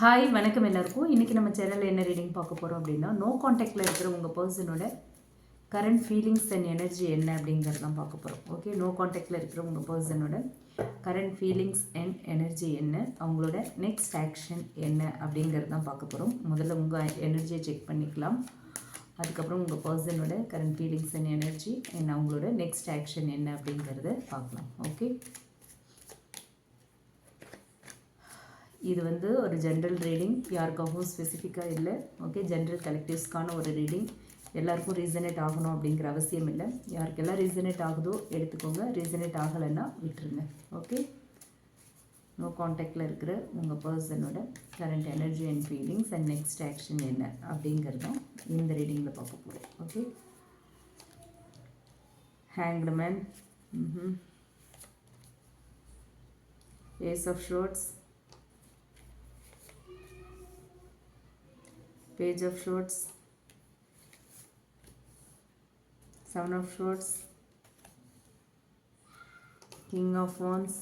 Hi வணக்கம் எல்லாருக்கும். இன்றைக்கி நம்ம சேனலில் என்ன ரீடிங் பார்க்க போகிறோம் அப்படின்னா நோ காண்டாக்டில் இருக்கிற உங்கள் பர்சனோட கரண்ட் ஃபீலிங்ஸ் அண்ட் எனர்ஜி என்ன அப்படிங்கிறது தான் பார்க்க போகிறோம் ஓகே நோ காண்டாக்டில் இருக்கிற உங்கள் பர்சனோட கரண்ட் ஃபீலிங்ஸ் அண்ட் எனர்ஜி என்ன அவங்களோட நெக்ஸ்ட் ஆக்ஷன் என்ன அப்படிங்கிறது தான் பார்க்க போகிறோம் முதல்ல உங்கள் எனர்ஜியை செக் பண்ணிக்கலாம். அதுக்கப்புறம் உங்கள் பர்சனோட current feelings and energy and அவங்களோட நெக்ஸ்ட் ஆக்ஷன் என்ன அப்படிங்கிறத பார்க்கலாம். ஓகே இது வந்து ஒரு ஜென்ரல் ரீடிங் யாருக்காகவும் ஸ்பெசிஃபிக்காக இல்லை. ஓகே ஜென்ரல் கலெக்டிவ்ஸ்க்கான ஒரு ரீடிங் எல்லாருக்கும் ரீசனேட் ஆகணும் அப்படிங்கிற அவசியம் இல்லை. யாருக்கெல்லாம் ரீசனேட் ஆகுதோ எடுத்துக்கோங்க. ரீசனேட் ஆகலைன்னா விட்டுருங்க. ஓகே நோ காண்டாக்டில் இருக்கிற உங்கள் பர்சனோட current energy and feelings and next action என்ன அப்படிங்கிறதும் இந்த ரீடிங்கில் பார்க்க போகிறோம் okay hanged man ace of swords page of swords seven of swords king of wands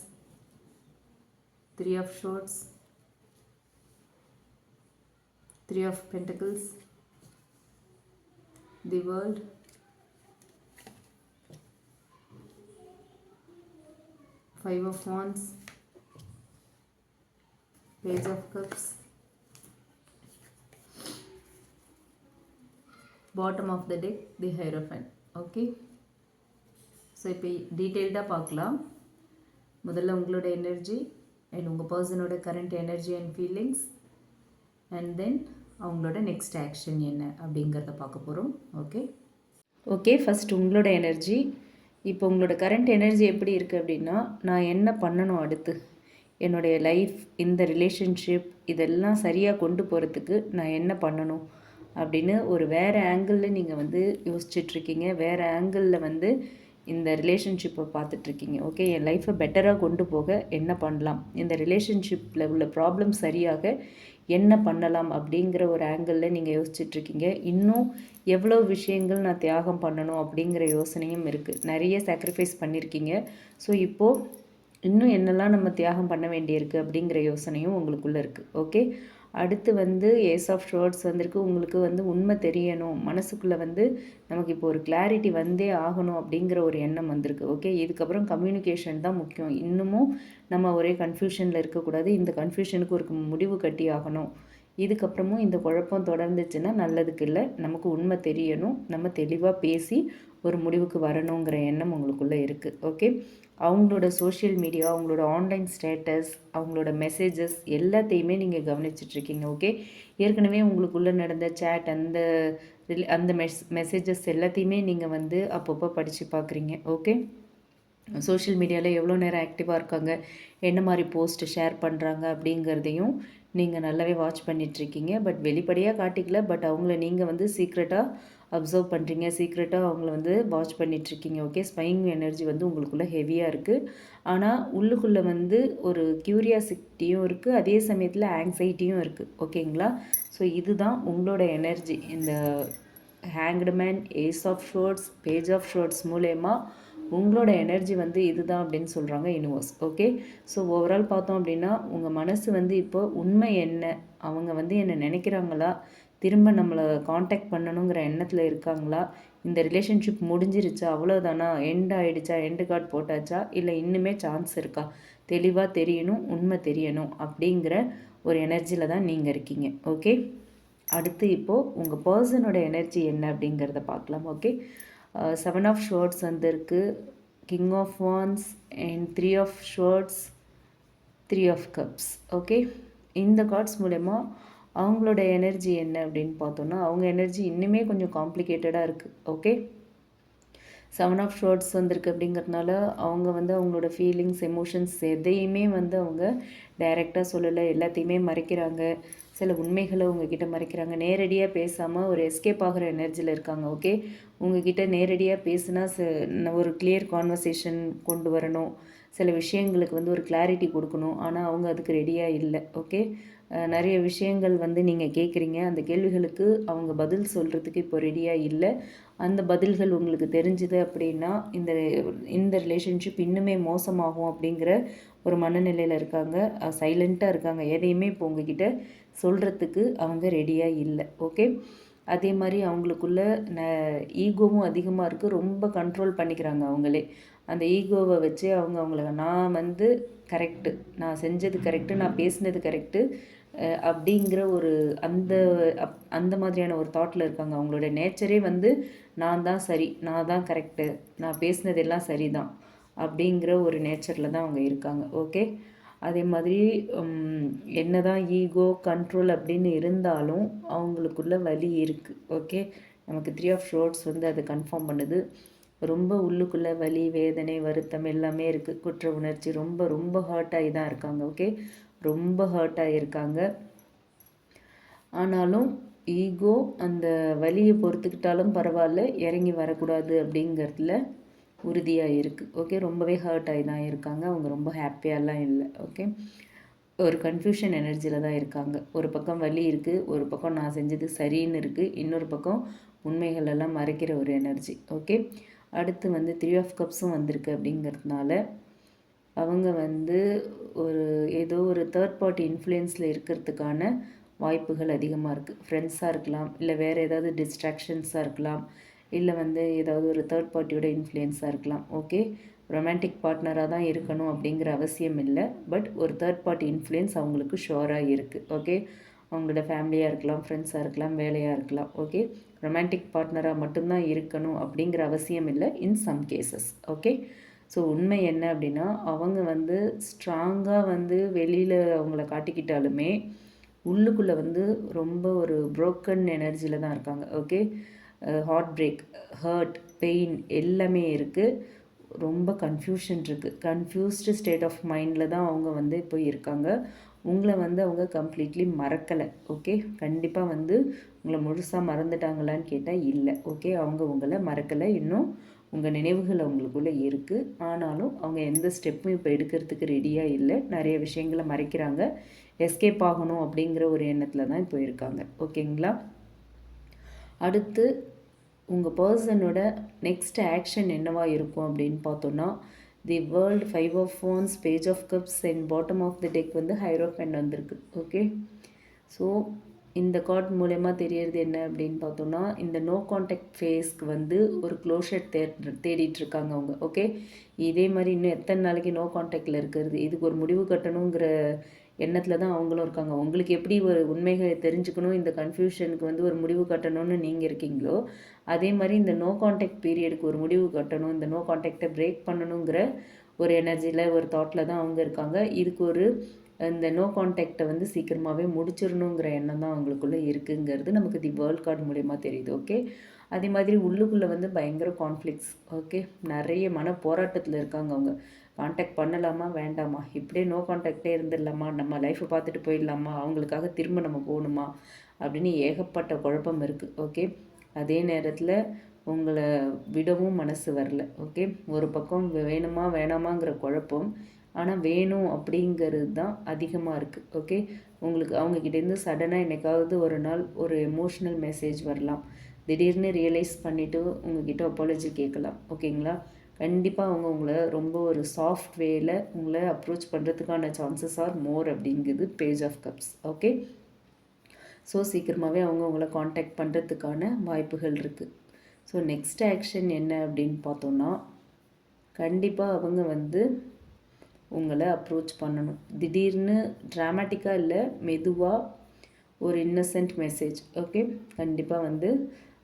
three of swords three of pentacles the world five of wands page of cups bottom of the deck the hierophant okay so இப்போ டீட்டெயில்டாக பார்க்கலாம். முதல்ல உங்களோட energy and உங்கள் பர்சனோட current energy and feelings and then அவங்களோட next action என்ன அப்படிங்கிறத பார்க்க போகிறோம் ஓகே ஓகே ஃபஸ்ட் உங்களோட எனர்ஜி இப்போ உங்களோட கரண்ட் எனர்ஜி எப்படி இருக்குது அப்படின்னா நான் என்ன பண்ணணும் அடுத்து? என்னுடைய லைஃப் இந்த ரிலேஷன்ஷிப் இதெல்லாம் சரியாக கொண்டு போகிறதுக்கு நான் என்ன பண்ணணும்? அப்படின்னு ஒரு வேறு ஆங்கிளில் நீங்கள் வந்து யோசிச்சுட்ருக்கீங்க. வேறு ஆங்கிளில் வந்து இந்த ரிலேஷன்ஷிப்பை பார்த்துட்ருக்கீங்க. ஓகே என் லைஃப்பை பெட்டராக கொண்டு போக என்ன பண்ணலாம்? இந்த ரிலேஷன்ஷிப்பில் உள்ள ப்ராப்ளம் சரியாக என்ன பண்ணலாம்? அப்படிங்கிற ஒரு ஆங்கிளில் நீங்கள் யோசிச்சுட்ருக்கீங்க. இன்னும் எவ்வளோ விஷயங்கள் நான் தியாகம் பண்ணணும் அப்படிங்கிற யோசனையும் இருக்குது நிறைய சாக்ரிஃபைஸ் பண்ணியிருக்கீங்க ஸோ இப்போது இன்னும் என்னெல்லாம் நம்ம தியாகம் பண்ண வேண்டியிருக்கு அப்படிங்கிற யோசனையும் உங்களுக்குள்ளே இருக்குது ஓகே அடுத்து வந்து ஏஸ் ஆஃப் ஷோர்ட்ஸ் வந்திருக்கு. உங்களுக்கு வந்து உண்மை தெரியணும். மனசுக்குள்ளே வந்து நமக்கு இப்போ ஒரு கிளாரிட்டி வந்தே ஆகணும் அப்படிங்கிற ஒரு எண்ணம் வந்திருக்கு. ஓகே இதுக்கப்புறம் கம்யூனிகேஷன் தான் முக்கியம். இன்னமும் நம்ம ஒரே கன்ஃபியூஷனில் இருக்கக்கூடாது. இந்த கன்ஃபியூஷனுக்கு ஒரு முடிவு கட்டி ஆகணும். இதுக்கப்புறமும் இந்த குழப்பம் தொடர்ந்துச்சுன்னா நல்லதுக்கு இல்லை. நமக்கு உண்மை தெரியணும். நம்ம தெளிவாக பேசி ஒரு முடிவுக்கு வரணுங்கிற எண்ணம் உங்களுக்குள்ளே இருக்குது ஓகே அவங்களோட சோஷியல் மீடியா அவங்களோட ஆன்லைன் ஸ்டேட்டஸ் அவங்களோட மெசேஜஸ் எல்லாத்தையுமே நீங்கள் கவனிச்சிட்ருக்கீங்க ஓகே ஏற்கனவே உங்களுக்குள்ளே நடந்த சேட் அந்த அந்த மெஸ் மெசேஜஸ் எல்லாத்தையுமே நீங்கள் வந்து அப்பப்போ படித்து பார்க்குறீங்க ஓகே சோஷியல் மீடியாவில் எவ்வளோ நேரம் ஆக்டிவாக இருக்காங்க என்ன மாதிரி போஸ்ட் ஷேர் பண்ணுறாங்க அப்படிங்கிறதையும் நீங்கள் நல்லாவே வாட்ச் பண்ணிகிட்ருக்கீங்க பட் வெளிப்படையாக காட்டிக்கல பட் அவங்கள நீங்கள் வந்து சீக்ரெட்டாக அப்சர்வ் பண்ணுறீங்க சீக்ரெட்டாக அவங்கள வந்து வாட்ச் பண்ணிகிட்ருக்கீங்க ஓகே? ஸ்பைங் எனர்ஜி வந்து உங்களுக்குள்ளே ஹெவியாக இருக்குது ஆனால் உள்ளுக்குள்ளே வந்து ஒரு க்யூரியாசிட்டியும் இருக்குது அதே சமயத்தில் ஆங்ஸைட்டியும் இருக்குது ஓகேங்களா? ஸோ இதுதான் உங்களோட எனர்ஜி. இந்த hanged man ace of swords page of swords மூலயமா உங்களோட எனர்ஜி வந்து இதுதான் அப்படின்னு சொல்கிறாங்க யூனிவர்ஸ் ஓகே? ஸோ ஓவரால் பார்த்தோம் அப்படின்னா உங்கள் மனசு வந்து இப்போ உண்மை என்ன? அவங்க வந்து என்ன நினைக்கிறாங்களா? திரும்ப நம்மளை காண்டாக்ட் பண்ணணுங்கிற எண்ணத்தில் இருக்காங்களா? இந்த ரிலேஷன்ஷிப் முடிஞ்சிருச்சா? அவ்வளோதானா எண்ட் ஆகிடுச்சா எண்டு கார்டு போட்டாச்சா? இல்லை இன்னுமே சான்ஸ் இருக்கா? தெளிவாக தெரியணும் உண்மை தெரியணும் அப்படிங்கிற ஒரு எனர்ஜியில் தான் நீங்கள் இருக்கீங்க. ஓகே அடுத்து இப்போது உங்கள் பர்சனோட எனர்ஜி என்ன அப்படிங்கிறத பார்க்கலாம். ஓகே செவன் ஆஃப் ஷோர்ட்ஸ் வந்திருக்கு. King of wands and three of swords three of cups okay இந்த கார்ட்ஸ் மூலயமா அவங்களோட எனர்ஜி என்ன அப்படின்னு பார்த்தோன்னா அவங்க எனர்ஜி இன்னுமே கொஞ்சம் காம்ப்ளிகேட்டடாக இருக்குது ஓகே செவன் ஆஃப் ஷோர்ட்ஸ் வந்திருக்கு அப்படிங்கிறதுனால அவங்க வந்து அவங்களோட ஃபீலிங்ஸ் எமோஷன்ஸ் எதையுமே வந்து அவங்க டைரெக்டாக சொல்லலை. எல்லாத்தையுமே மறைக்கிறாங்க. சில உண்மைகளை உங்ககிட்ட மறைக்கிறாங்க. நேரடியாக பேசாமல் ஒரு எஸ்கேப் ஆகிற எனர்ஜியில் இருக்காங்க ஓகே உங்ககிட்ட நேரடியாக பேசுனா ஒரு கிளியர் கான்வர்சேஷன் கொண்டு வரணும். சில விஷயங்களுக்கு வந்து ஒரு கிளாரிட்டி கொடுக்கணும். ஆனால் அவங்க அதுக்கு ரெடியாக இல்லை ஓகே நிறைய விஷயங்கள் வந்து நீங்கள் கேட்குறீங்க அந்த கேள்விகளுக்கு அவங்க பதில் சொல்கிறதுக்கு இப்போ ரெடியாக இல்லை. அந்த பதில்கள் உங்களுக்கு தெரிஞ்சுது அப்படின்னா இந்த இந்த ரிலேஷன்ஷிப் இன்னுமே மோசமாகும் அப்படிங்கிற ஒரு மனநிலையில் இருக்காங்க. சைலண்ட்டாக இருக்காங்க. எதையுமே இப்போ உங்ககிட்ட சொல்கிறதுக்கு அவங்க ரெடியாக இல்லை. ஓகே அதே மாதிரி அவங்களுக்குள்ள ந ஈகோவும் அதிகமாக இருக்குது ரொம்ப கண்ட்ரோல் பண்ணிக்கிறாங்க அவங்களே. அந்த ஈகோவை வச்சு அவங்க அவங்கள நான் வந்து கரெக்டு நான் செஞ்சது கரெக்டு நான் பேசினது கரெக்டு அப்படிங்கிற ஒரு அந்த அப் அந்த மாதிரியான ஒரு தாட்டில் இருக்காங்க. அவங்களோட நேச்சரே வந்து நான் தான் சரி நான் தான் கரெக்டு நான் பேசினது எல்லாம் சரி தான் அப்படிங்கிற ஒரு நேச்சரில் தான் அவங்க இருக்காங்க. ஓகே அதே மாதிரி என்ன தான் ஈகோ கண்ட்ரோல் அப்படின்னு இருந்தாலும் அவங்களுக்குள்ள வலி இருக்குது ஓகே நமக்கு த்ரீ ஆஃப் ஷோர்ட்ஸ் வந்து அதை கன்ஃபார்ம் பண்ணுது. ரொம்ப உள்ளுக்குள்ளே வலி வேதனை வருத்தம் எல்லாமே இருக்குது குற்ற உணர்ச்சி ரொம்ப ரொம்ப ஹர்ட் ஆகி தான் இருக்காங்க. ஓகே ரொம்ப ஹர்ட் ஆகியிருக்காங்க ஆனாலும் ஈகோ அந்த வலியை பொறுத்துக்கிட்டாலும் பரவாயில்ல இறங்கி வரக்கூடாது அப்படிங்கிறதுல உறுதியாக இருக்குது ஓகே ரொம்பவே ஹர்ட் ஆகி தான் இருக்காங்க. அவங்க ரொம்ப ஹாப்பியாலாம் இல்லை. ஓகே ஒரு கன்ஃபியூஷன் எனர்ஜியில் தான் இருக்காங்க. ஒரு பக்கம் வலி இருக்குது ஒரு பக்கம் நான் செஞ்சது சரின்னு இருக்குது இன்னொரு பக்கம் உண்மைகள் எல்லாம் மறைக்கிற ஒரு எனர்ஜி ஓகே அடுத்து வந்து த்ரீ ஆஃப் கப்ஸும் வந்திருக்கு அப்படிங்கிறதுனால அவங்க வந்து ஒரு ஏதோ ஒரு தேர்ட் பார்ட்டி இன்ஃப்ளூயன்ஸில் இருக்கிறதுக்கான வாய்ப்புகள் அதிகமாக இருக்குது ஃப்ரெண்ட்ஸாக இருக்கலாம் இல்லை வேறு ஏதாவது டிஸ்ட்ராக்ஷன்ஸாக இருக்கலாம் இல்லை வந்து ஏதாவது ஒரு தேர்ட் பார்ட்டியோட இன்ஃப்ளூயன்ஸாக இருக்கலாம். ஓகே ரொமான்டிக் பார்ட்னராக தான் இருக்கணும் அப்படிங்கிற அவசியம் இல்லை. பட் ஒரு தேர்ட் பார்ட்டி இன்ஃப்ளூயன்ஸ் அவங்களுக்கு ஷோராக இருக்குது ஓகே அவங்களோட ஃபேமிலியாக இருக்கலாம் ஃப்ரெண்ட்ஸாக இருக்கலாம் வேலையாக இருக்கலாம். ஓகே ரொமான்டிக் பார்ட்னராக மட்டும்தான் இருக்கணும் அப்படிங்கிற அவசியம் இல்லை in some cases okay so உண்மை என்ன அப்படின்னா அவங்க வந்து ஸ்ட்ராங்காக வந்து வெளியில் அவங்கள காட்டிக்கிட்டாலுமே உள்ளுக்குள்ளே வந்து ரொம்ப ஒரு ப்ரோக்கன் எனர்ஜியில் தான் இருக்காங்க. Okay heart break hurt pain எல்லாமே இருக்குது ரொம்ப கன்ஃபியூஷன் இருக்குது கன்ஃபியூஸ்டு ஸ்டேட் ஆஃப் மைண்டில் தான் அவங்க வந்து இப்போ இருக்காங்க. உங்களை வந்து அவங்க கம்ப்ளீட்லி மறக்கலை. ஓகே கண்டிப்பாக வந்து உங்களை முழுசாக மறந்துட்டாங்களான்னு கேட்டால் இல்லை. ஓகே அவங்க உங்களை மறக்கலை. இன்னும் உங்கள் நினைவுகள் அவங்களுக்குள்ளே இருக்குது ஆனாலும் அவங்க எந்த ஸ்டெப்பும் இப்போ எடுக்கிறதுக்கு ரெடியாக இல்லை. நிறைய விஷயங்களை மறைக்கிறாங்க. எஸ்கேப் ஆகணும் அப்படிங்கிற ஒரு எண்ணத்தில் தான் இப்போ இருக்காங்க. ஓகேங்களா? அடுத்து உங்கள் பர்சனோட நெக்ஸ்ட் ஆக்ஷன் என்னவாக இருக்கும் அப்படின்னு பார்த்தோன்னா the world five of phones page of cups and bottom of the deck வந்து ஹைரோஃபென் வந்திருக்கு. ஓகே ஸோ இந்த கார்ட் மூலயமா தெரியறது என்ன அப்படின்னு பார்த்தோம்னா இந்த நோ காண்டாக்ட் ஃபேஸ்க்கு வந்து ஒரு க்ளோஷர் தே தேடிட்டு இருக்காங்க அவங்க. ஓகே இதே மாதிரி இன்னும் எத்தனை நாளைக்கு நோ காண்டாக்டில் இருக்கிறது? இதுக்கு ஒரு முடிவு கட்டணுங்கிற எண்ணத்தில் தான் அவங்களும் இருக்காங்க. உங்களுக்கு எப்படி ஒரு உண்மைகளை தெரிஞ்சுக்கணும்? இந்த கன்ஃபியூஷனுக்கு வந்து ஒரு முடிவு கட்டணும்னு நீங்கள் இருக்கீங்களோ அதே மாதிரி இந்த நோ காண்டாக்ட் பீரியடுக்கு ஒரு முடிவு கட்டணும். இந்த நோ காண்டாக்டை பிரேக் பண்ணணுங்கிற ஒரு எனர்ஜியில் ஒரு தாட்டில் தான் அவங்க இருக்காங்க. இதுக்கு ஒரு இந்த நோ கான்டாக்டை வந்து சீக்கிரமாகவே முடிச்சிடணுங்கிற எண்ணம் தான் அவங்களுக்குள்ளே இருக்குங்கிறது நமக்கு தி வேர்ல்ட் கார்டு மூலயமா தெரியுது ஓகே அதே மாதிரி உள்ளுக்குள்ளே வந்து பயங்கர கான்ஃப்ளிக்ஸ் ஓகே நிறைய மன போராட்டத்தில் இருக்காங்க அவங்க. காண்டாக்ட் பண்ணலாமா வேண்டாமா? இப்படியே நோ காண்டாக்டே இருந்துடலாமா? நம்ம லைஃப்பை பார்த்துட்டு போயிடலாமா? அவங்களுக்காக திரும்ப நம்ம போகணுமா? அப்படின்னு ஏகப்பட்ட குழப்பம் இருக்குது ஓகே அதே நேரத்தில் உங்களை விடவும் மனசு வரல ஓகே ஒரு பக்கம் வேணுமா வேணாமாங்கிற குழப்பம் ஆனால் வேணும் அப்படிங்கிறது தான் அதிகமாக இருக்குது ஓகே உங்களுக்கு அவங்கக்கிட்டேருந்து சடனாக என்னைக்காவது ஒரு நாள் ஒரு எமோஷ்னல் மெசேஜ் வரலாம். திடீர்னு ரியலைஸ் பண்ணிவிட்டு உங்ககிட்ட அப்பாலஜி கேட்கலாம் ஓகேங்களா கண்டிப்பாக அவங்க உங்களை ரொம்ப ஒரு சாஃப்ட் வேயில் உங்களை அப்ரோச் பண்ணுறதுக்கான சான்சஸ் ஆர் மோர் அப்படிங்கிறது page of cups okay so சீக்கிரமாகவே அவங்க உங்களை காண்டாக்ட் பண்ணுறதுக்கான வாய்ப்புகள் இருக்குது ஸோ நெக்ஸ்ட் ஆக்ஷன் என்ன அப்படின்னு பார்த்தோன்னா கண்டிப்பாக அவங்க வந்து உங்களை அப்ரோச் பண்ணணும். திடீர்னு ட்ராமேட்டிக்காக இல்லை மெதுவாக ஒரு இன்னசென்ட் மெசேஜ் ஓகே கண்டிப்பாக வந்து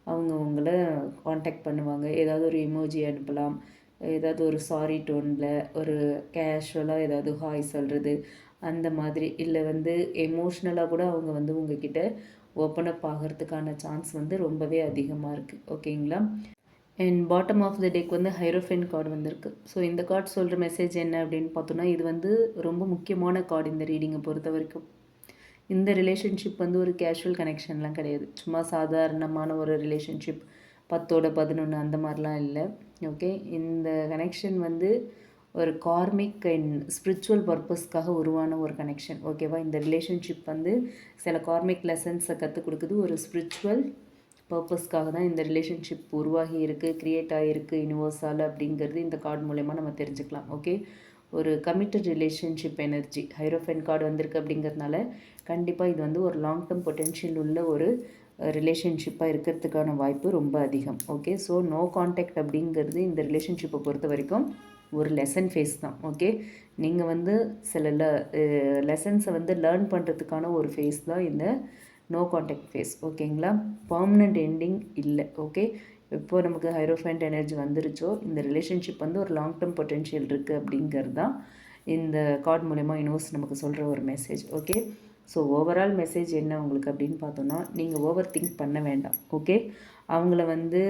அவங்க உங்களை காண்டாக்ட் பண்ணுவாங்க. ஏதாவது ஒரு இமோஜி அனுப்பலாம். ஏதாவது ஒரு சாரி டோனில் ஒரு கேஷுவலாக ஏதாவது ஹாய் சொல்கிறது அந்த மாதிரி. இல்லை வந்து எமோஷ்னலாக கூட அவங்க வந்து உங்ககிட்ட ஓப்பன் அப் ஆகிறதுக்கான சான்ஸ் வந்து ரொம்பவே அதிகமாக இருக்குது ஓகேங்களா and bottom of the deck வந்து ஹைரோஃபென் கார்டு வந்திருக்கு. ஸோ இந்த கார்டு சொல்கிற மெசேஜ் என்ன அப்படின்னு பார்த்தோன்னா இது வந்து ரொம்ப முக்கியமான கார்டு இந்த ரீடிங்கை பொறுத்த வரைக்கும். இந்த ரிலேஷன்ஷிப் வந்து ஒரு கேஷுவல் கனெக்ஷன்லாம் கிடையாது. சும்மா சாதாரணமான ஒரு ரிலேஷன்ஷிப் பத்தோட பதினொன்று அந்த மாதிரிலாம் இல்லை. ஓகே இந்த கனெக்ஷன் வந்து ஒரு கார்மிக் அண்ட் ஸ்பிரிச்சுவல் பர்பஸ்க்காக உருவான ஒரு கனெக்ஷன் ஓகேவா இந்த ரிலேஷன்ஷிப் வந்து சில கார்மிக் லெசன்ஸை கற்றுக் கொடுக்குது ஒரு ஸ்பிரிச்சுவல் பர்பஸ்க்காக தான் இந்த ரிலேஷன்ஷிப் உருவாகி இருக்குது க்ரியேட் ஆகிருக்கு யூனிவர்ஸால் அப்படிங்கிறது இந்த கார்டு மூலயமா நம்ம தெரிஞ்சுக்கலாம் ஓகே ஒரு committed relationship energy hierophant card வந்திருக்கு அப்படிங்கிறதுனால கண்டிப்பாக இது வந்து ஒரு லாங் டேர்ம் பொட்டென்ஷியல் உள்ள ஒரு ரிலேஷன்ஷிப்பாக இருக்கிறதுக்கான வாய்ப்பு ரொம்ப அதிகம் ஓகே ஸோ நோ காண்டாக்ட் அப்படிங்கிறது இந்த ரிலேஷன்ஷிப்பை பொறுத்த வரைக்கும் ஒரு லெசன் ஃபேஸ் தான் ஓகே நீங்கள் வந்து சில ல லெசன்ஸை வந்து லேர்ன் பண்ணுறதுக்கான ஒரு ஃபேஸ் தான் இந்த நோ காண்டாக்ட் ஃபேஸ் ஓகேங்களா பர்மனெண்ட் எண்டிங் இல்லை ஓகே எப்போ நமக்கு ஹைரோஃபைண்ட் எனர்ஜி வந்துருச்சோ இந்த ரிலேஷன்ஷிப் வந்து ஒரு லாங் டேர்ம் பொட்டென்ஷியல் இருக்குது அப்படிங்கிறது தான் இந்த கார்டு மூலயமா யூனிவர்ஸ் நமக்கு சொல்கிற ஒரு message okay so overall message என்ன உங்களுக்கு அப்படின்னு பார்த்தோன்னா நீங்கள் ஓவர் திங்க் பண்ண வேண்டாம் ஓகே அவங்கள வந்து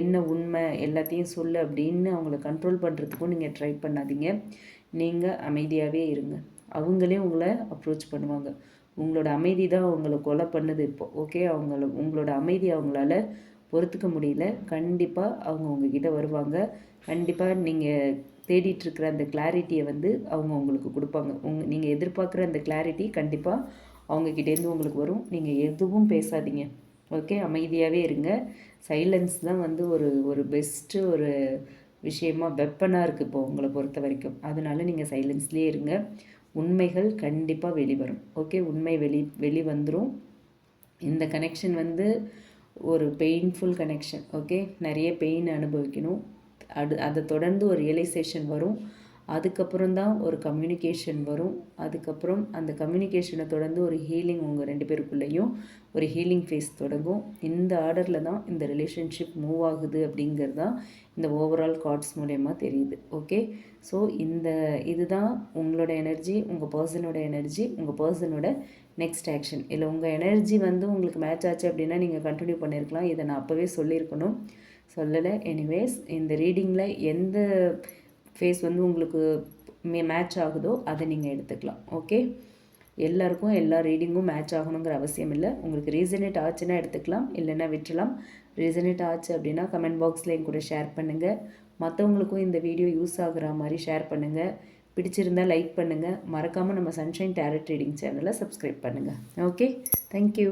என்ன உண்மை எல்லாத்தையும் சொல்லு அப்படின்னு அவங்கள கண்ட்ரோல் பண்ணுறதுக்கும் நீங்கள் ட்ரை பண்ணாதீங்க. நீங்கள் அமைதியாகவே இருங்க. அவங்களே உங்களை அப்ரோச் பண்ணுவாங்க. உங்களோட அமைதி தான் அவங்கள கொலை பண்ணுது இப்போ ஓகே அவங்கள உங்களோட அமைதி அவங்களால பொறுத்துக்க முடியல. கண்டிப்பாக அவங்க உங்ககிட்ட வருவாங்க. கண்டிப்பாக நீங்கள் தேடிட்டுருக்கிற அந்த கிளாரிட்டியை வந்து அவங்க உங்களுக்கு கொடுப்பாங்க. உங் நீங்கள் எதிர்பார்க்குற அந்த கிளாரிட்டி கண்டிப்பாக அவங்கக்கிட்டேருந்து உங்களுக்கு வரும். நீங்கள் எதுவும் பேசாதீங்க. ஓகே அமைதியாகவே இருங்க. சைலன்ஸ் தான் வந்து ஒரு ஒரு பெஸ்ட்டு ஒரு விஷயமா வெப்பனாக இருக்குது இப்போ உங்களை பொறுத்த வரைக்கும் அதனால நீங்கள் சைலன்ஸ்லேயே இருங்க. உண்மைகள் கண்டிப்பாக வெளிவரும். ஓகே உண்மை வெளி வெளி வந்துடும் இந்த கனெக்ஷன் வந்து ஒரு பெயின்ஃபுல் கனெக்ஷன் ஓகே நிறைய பெயின் அனுபவிக்கணும். அது அதை தொடர்ந்து ஒரு ரியலைசேஷன் வரும். அதுக்கப்புறம் தான் ஒரு கம்யூனிகேஷன் வரும். அதுக்கப்புறம் அந்த கம்யூனிகேஷனை தொடர்ந்து ஒரு ஹீலிங் உங்கள் ரெண்டு பேருக்குள்ளேயும் ஒரு ஹீலிங் ஃபேஸ் தொடங்கும். இந்த ஆர்டரில் தான் இந்த ரிலேஷன்ஷிப் மூவ் ஆகுது அப்படிங்கிறது தான் இந்த ஓவரால் கார்ட்ஸ் மூலயமா தெரியுது. ஓகே ஸோ இந்த இதுதான் உங்களோட எனர்ஜி உங்கள் பர்சனோட எனர்ஜி உங்கள் பர்சனோட நெக்ஸ்ட் ஆக்ஷன் இல்லை உங்கள் எனர்ஜி வந்து உங்களுக்கு மேட்ச் ஆச்சு அப்படின்னா நீங்கள் கண்டினியூ பண்ணியிருக்கலாம் இதை நான் அப்போவே சொல்லியிருக்கணும். சொல்லலை. எனிவேஸ் இந்த ரீடிங்கில் எந்த ஃபேஸ் வந்து உங்களுக்கு மே மேட்ச் ஆகுதோ அதை நீங்கள் எடுத்துக்கலாம். ஓகே எல்லாருக்கும் எல்லா ரீடிங்கும் மேட்ச் ஆகணுங்கிற அவசியம் இல்லை. உங்களுக்கு ரீசனேட் ஆச்சுன்னா எடுத்துக்கலாம் இல்லைன்னா விட்டுலாம் ரீசனேட் ஆச்சு அப்படின்னா கமெண்ட் பாக்ஸில் என் கூட ஷேர் பண்ணுங்கள் மற்றவங்களுக்கும் இந்த வீடியோ யூஸ் ஆகுற மாதிரி ஷேர் பண்ணுங்கள் பிடிச்சிருந்தால் லைக் பண்ணுங்கள் மறக்காமல் நம்ம சன்ஷைன் டேரட் ரீடிங் சேனலை சப்ஸ்கிரைப் பண்ணுங்கள் ஓகே தேங்க்யூ